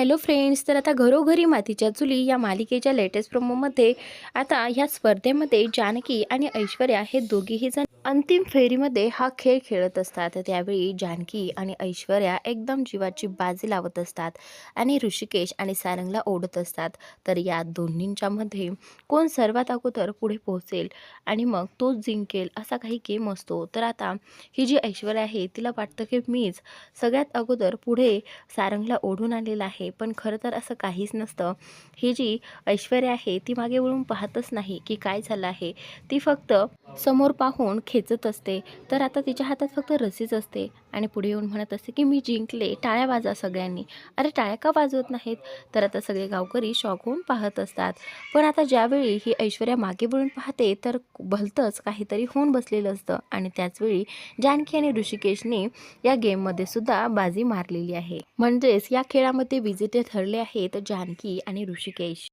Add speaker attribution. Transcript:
Speaker 1: Hello friends तर आता घरोघरी मातीच्या चुली या मालिकेच्या लेटेस्ट प्रोमोमध्ये आता ह्या स्पर्धेमध्ये जानकी आणि ऐश्वर्या हे दोघीही जण अंतिम फेरीमध्ये हा खेळ खेळत असतात. त्यावेळी जानकी आणि ऐश्वर्या एकदम जीवाची बाजी लावत असतात आणि ऋषिकेश आणि सारंगला ओढत असतात. तर या दोन्हींच्यामध्ये कोण सर्वात अगोदर पुढे पोहोचेल आणि मग तोच जिंकेल असा काही गेम असतो. तर आता ही जी ऐश्वर्या आहे तिला वाटतं की मीच सगळ्यात अगोदर पुढे सारंगला ओढून आलेला आहे. पण खरं तर असं काहीच नसतं. ही जी ऐश्वर्या आहे ती मागे वळून पाहतच नाही की काय झालं आहे. ती फक्त समोर पाहून खेचत असते. तर आता तिच्या हातात फक्त रसीच असते. आणि पुढे येऊन म्हणत असते की मी जिंकले. टाळ्या वाजा सगळ्यांनी. अरे टाळ्या का वाजवत नाहीत? तर आता सगळे गावकरी शॉक होऊन पाहत असतात. पण आता ज्यावेळी ही ऐश्वर्या मागे वळून पाहते तर भलतंच काहीतरी होऊन बसलेलं असतं. आणि त्याचवेळी जानकी आणि ऋषिकेशने या गेममध्ये सुद्धा बाजी मारलेली आहे. म्हणजेच या खेळामध्ये विजेते ठरले आहेत जानकी आणि ऋषिकेश.